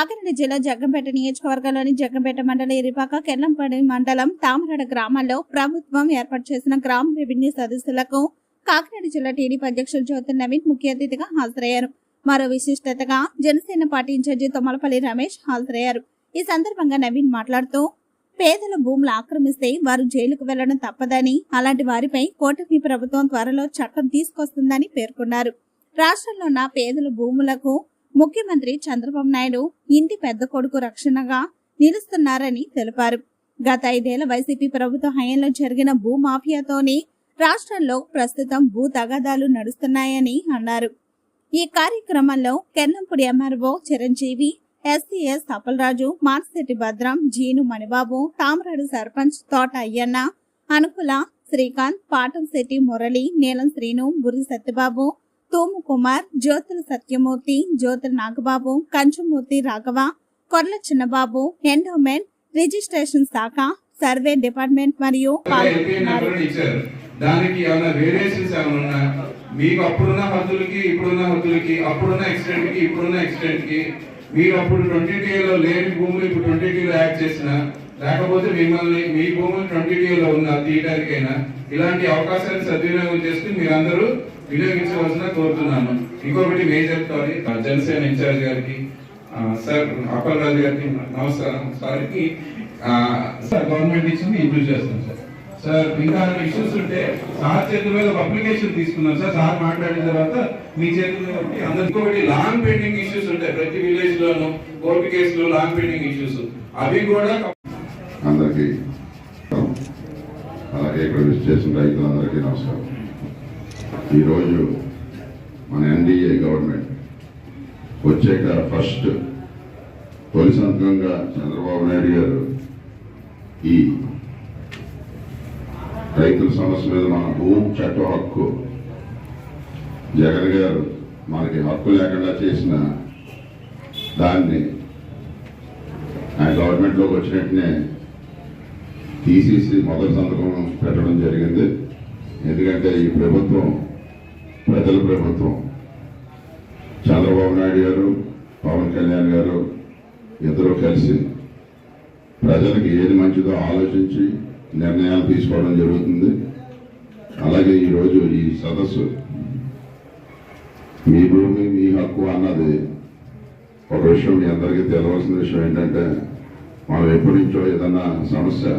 కాకినాడ జిల్లా జగ్గంపేట నియోజకవర్గంలోని జగ్గంపేట మండల ఇరిపాక కెల్లంపడి మండలం తామరడ గ్రామాల్లో ప్రభుత్వం ఏర్పాటు చేసిన గ్రామ రెవెన్యూ సదస్సులకు కాకినాడ జిల్లా టీడీపీ అధ్యక్షులు జ్యోతి నవీన్ ముఖ్య అతిథిగా హాజరయ్యారు. మరో విశిష్టతగా జనసేన పార్టీ ఇన్ఛార్జి తొమ్మలపల్లి రమేష్ హాజరయ్యారు. ఈ సందర్భంగా నవీన్ మాట్లాడుతూ పేదల భూములు ఆక్రమిస్తే వారు జైలుకు వెళ్ళడం తప్పదని అలాంటి వారిపై కూటమి ప్రభుత్వం త్వరలో చట్టం తీసుకొస్తుందని పేర్కొన్నారు. రాష్ట్రంలో ఉన్న పేదల భూములకు ముఖ్యమంత్రి చంద్రబాబు నాయుడు ఇంటి పెద్ద కొడుకు రక్షణగా నిలుస్తున్నారని తెలిపారు. గత ఐదేళ్ళ వైసీపీ ప్రభుత్వ హయాంలో జరిగిన భూ మాఫియాతోని రాష్ట్రంలో ప్రస్తుతం భూ తగాదాలు నడుస్తున్నాయని అన్నారు. ఈ కార్యక్రమంలో కెన్నంపుడి ఎంఆర్ఓ చిరంజీవి ఎస్సీఎస్ అప్పలరాజు మార్సిరెడ్డి భద్రం జీను మణిబాబు తామరాడు సర్పంచ్ తోట అయ్యన్న అనుకుల శ్రీకాంత్ పాటంశెట్టి మురళి నీలం శ్రీను బురి సత్యబాబు తూము కుమార్ జ్యోతుల సత్యమూర్తి జ్యోతుల నాగబాబు కంచుమూర్తి రాఘవ కొర్ల చిన్నబాబు ఎండోమెంట్ రిజిస్ట్రేషన్ శాఖ సర్వే డిపార్ట్మెంట్ మరియు దానికి ఏమైనా వేరియేషన్స్ ఏమైనా ఉన్నా? మీకు అప్పుడున్న హద్దులకి ఇప్పుడున్న హద్దులకి అప్పుడున్న ఎక్సిడెంట్కి ఇప్పుడున్న ఎక్సిడెంట్కి మీరు అప్పుడు ట్వంటీ లో లేని భూములు ఇప్పుడు ట్వంటీ లో యాడ్ చేసిన లేకపోతే మిమ్మల్ని మీ భూములు ట్వంటీ లో ఉన్న తీయడానికైనా ఇలాంటి అవకాశాన్ని సద్వినియోగం చేసుకుని మీరందరూ వినియోగించవలసిన కోరుతున్నాను. ఇంకొకటి మేజర్ సారీ జనసేన ఇన్ఛార్జ్ గారికి సార్ అప్పల్ రాజు గారికి నమస్కారం. సార్కి సార్ గవర్నమెంట్ ఇచ్చింది ఇంప్రూవ్ చేస్తాం సార్. సార్ ఇంకా ఇష్యూస్ ఉంటే సార్ చేతుల మీద ఒక అప్లికేషన్ తీసుకున్నాం సార్. సార్ మాట్లాడిన తర్వాత మీ చేతుల మీద ఇంకొకటి లాంగ్ పెండింగ్ ఇష్యూస్ ఉంటాయి. ప్రతి విలేజ్ లోను కోర్టు కేసులు లాంగ్ పెండింగ్ ఇష్యూస్ అవి కూడా అందరికీ అలాగే ఇక్కడ విజిట్ చేసిన రైతులందరికీ నమస్కారం. ఈరోజు మన ఎన్డీఏ గవర్నమెంట్ వచ్చాక ఫస్ట్ తొలి సంతకంగా చంద్రబాబు నాయుడు గారు ఈ రైతుల సమస్య మీద మన భూమి చట్ట హక్కు. జగన్ గారు మనకి హక్కు లేకుండా చేసిన దాన్ని ఆయన గవర్నమెంట్లోకి వచ్చినట్టునే తీసేసి మొదటి సంతకం పెట్టడం జరిగింది. ఎందుకంటే ఈ ప్రభుత్వం ప్రజల ప్రభుత్వం చంద్రబాబు నాయుడు గారు పవన్ కళ్యాణ్ గారు ఇద్దరు కలిసి ప్రజలకు ఏది మంచిదో ఆలోచించి నిర్ణయాలు తీసుకోవడం జరుగుతుంది. అలాగే ఈరోజు ఈ సదస్సు మీ భూమి మీ హక్కు అన్నది ఒక విషయం మీ అందరికీ తెలవలసిన విషయం ఏంటంటే మనం ఎప్పటి నుంచో ఏదన్నా సమస్య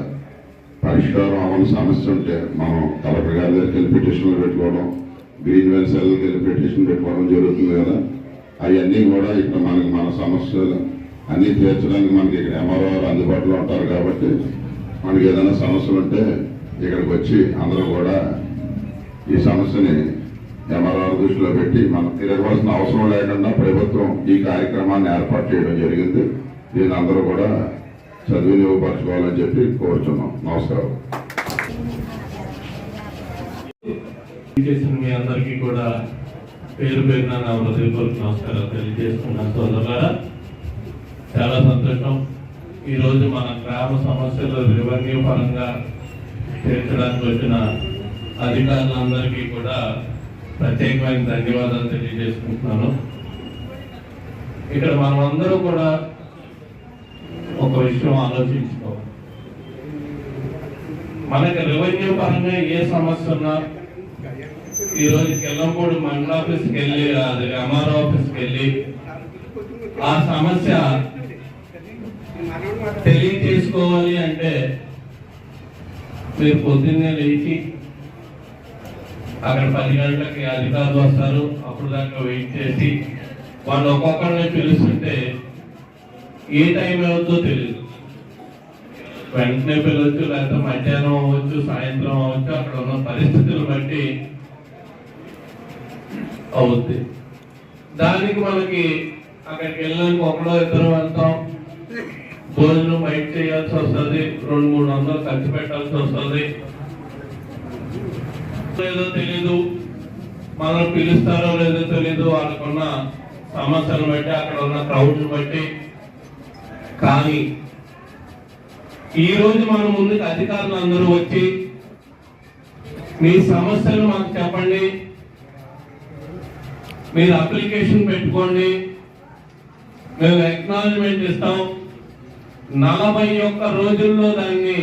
పరిష్కారం అవ్వని సమస్య ఉంటే మనం కలెక్టర్ గారి దగ్గరికి వెళ్ళి పిటిషన్లు పెట్టుకోవడం గ్రీన్ వెల్ సెల్కి పిటిషన్ పెట్టుకోవడం జరుగుతుంది కదా. అవన్నీ కూడా ఇక్కడ మనకి మన సమస్యలు అన్నీ తీర్చడానికి మనకి ఇక్కడ ఎంఆర్ఓ అందుబాటులో ఉంటారు కాబట్టి మనకి ఏదైనా సమస్యలు ఉంటే ఇక్కడికి వచ్చి అందరూ కూడా ఈ సమస్యని ఎంఆర్ఓ దృష్టిలో పెట్టి మనం తిరగవలసిన అవసరం లేకుండా ప్రభుత్వం ఈ కార్యక్రమాన్ని ఏర్పాటు చేయడం జరిగింది. దీని అందరూ కూడా సద్వినియోగపరచుకోవాలని చెప్పి కోరుచున్నాం. నమస్కారం. చేసిన మీ అందరికీ కూడా పేరు పేరున నా హృదయపూర్వక నమస్కారాలు తెలియజేసుకున్నాను. సోదరులారా చాలా సంతోషం. ఈరోజు మన గ్రామ సమస్యలు రెవెన్యూ పరంగా తీర్చడానికి వచ్చిన అధికారులందరికీ కూడా ప్రత్యేకమైన ధన్యవాదాలు తెలియజేసుకుంటున్నాను. ఇక్కడ మనమందరూ కూడా ఒక విషయం ఆలోచించుకోవాలి. మనకి రెవెన్యూ పరంగా ఏ సమస్య ఉన్నా ఈ రోజు కెల్లంపూడి మండల ఆఫీస్కి వెళ్ళి అది ఎంఆర్ఓ ఆఫీస్కి వెళ్ళి ఆ సమస్య తెలియచేసుకోవాలి అంటే మీరు పొద్దున్నే లేచి అక్కడ పది గంటలకి అధికారులు వస్తారు. అప్పుడు దాకా వెయిట్ చేసి వాళ్ళు ఒక్కొక్కరిని పిలుస్తుంటే ఏ టైం అవుతుందో తెలియదు వెంటనే పిలవచ్చు లేకపోతే మధ్యాహ్నం అవ్వచ్చు సాయంత్రం అవ్వచ్చు అక్కడ ఉన్న పరిస్థితులు బట్టి అవుద్ది. దానికి మనకి అక్కడికి వెళ్ళడానికి ఒకడో ఇద్దరు వెళ్తాం. భోజనం బయట చేయాల్సి వస్తుంది. రెండు మూడు వందలు ఖర్చు పెట్టాల్సి వస్తుంది. లేదో తెలీదు. మనం పిలుస్తారో లేదో తెలీదు. వాళ్ళకున్న సమస్యలను బట్టి అక్కడ ఉన్న క్రౌడ్ని బట్టి. కానీ ఈ రోజు మన ముందుకు అధికారులు అందరూ వచ్చి మీ సమస్యలు మాకు చెప్పండి. మీరు అప్లికేషన్ పెట్టుకోండి. మేము ఎక్నాలజ్మెంట్ ఇస్తాం. నలభై ఒక్క రోజుల్లో దాన్ని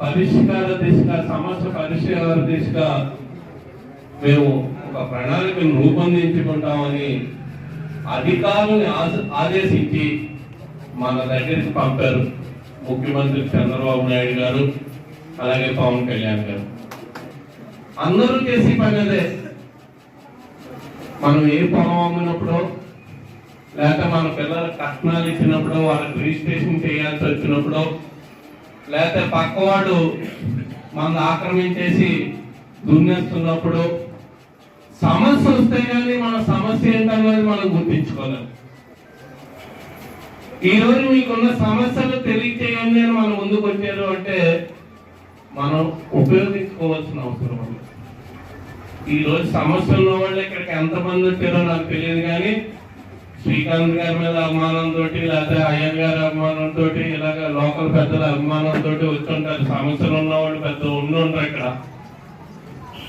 పరిష్కార దిశగా సమస్య పరిష్కార దిశగా మేము ఒక ప్రణాళికను రూపొందించుకుంటామని అధికారులను ఆదేశించి మన దగ్గరికి పంపారు ముఖ్యమంత్రి చంద్రబాబు నాయుడు గారు అలాగే పవన్ కళ్యాణ్ గారు. అందరూ చేసి పని అదే. మనం ఏ పొలం అమ్మినప్పుడు లేకపోతే మన పిల్లలకు కట్నాలు ఇచ్చినప్పుడు వాళ్ళకి రిజిస్ట్రేషన్ చేయాల్సి వచ్చినప్పుడు లేకపోతే పక్కవాడు మనం ఆక్రమించేసి దున్నేస్తున్నప్పుడు సమస్య వస్తే కానీ మన సమస్య ఏంటన్నది మనం గుర్తించుకోలేదు ఈ రోజు మీకున్న సమస్యలు తెలియచేయండి అని మనం ముందుకు వచ్చారు అంటే మనం ఉపయోగించుకోవాల్సిన అవసరం ఉంది. ఈ రోజు సమస్యలు ఉన్న వాళ్ళు ఇక్కడికి ఎంతమంది వచ్చారో నాకు తెలియదు కానీ శ్రీకాంత్ గారి మీద అభిమానంతో లేకపోతే అయ్యర్ గారి అభిమానంతో ఇలాగ లోకల్ పెద్దల అభిమానంతో వచ్చుంటారు. సమస్యలు ఉన్న వాళ్ళు పెద్ద ఉండి ఉంటారు ఇక్కడ.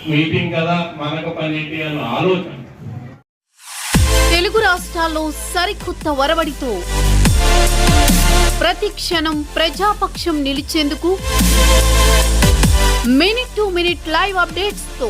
మీటింగ్ కదా మనకు పని అన్న ఆలోచన. తెలుగు రాష్ట్రాల్లో సరికొత్త వరవడితో ప్రతి క్షణం ప్రజాపక్షం నిలిచేందుకు మినిట్ టు మినిట్ లైవ్ అప్డేట్స్తో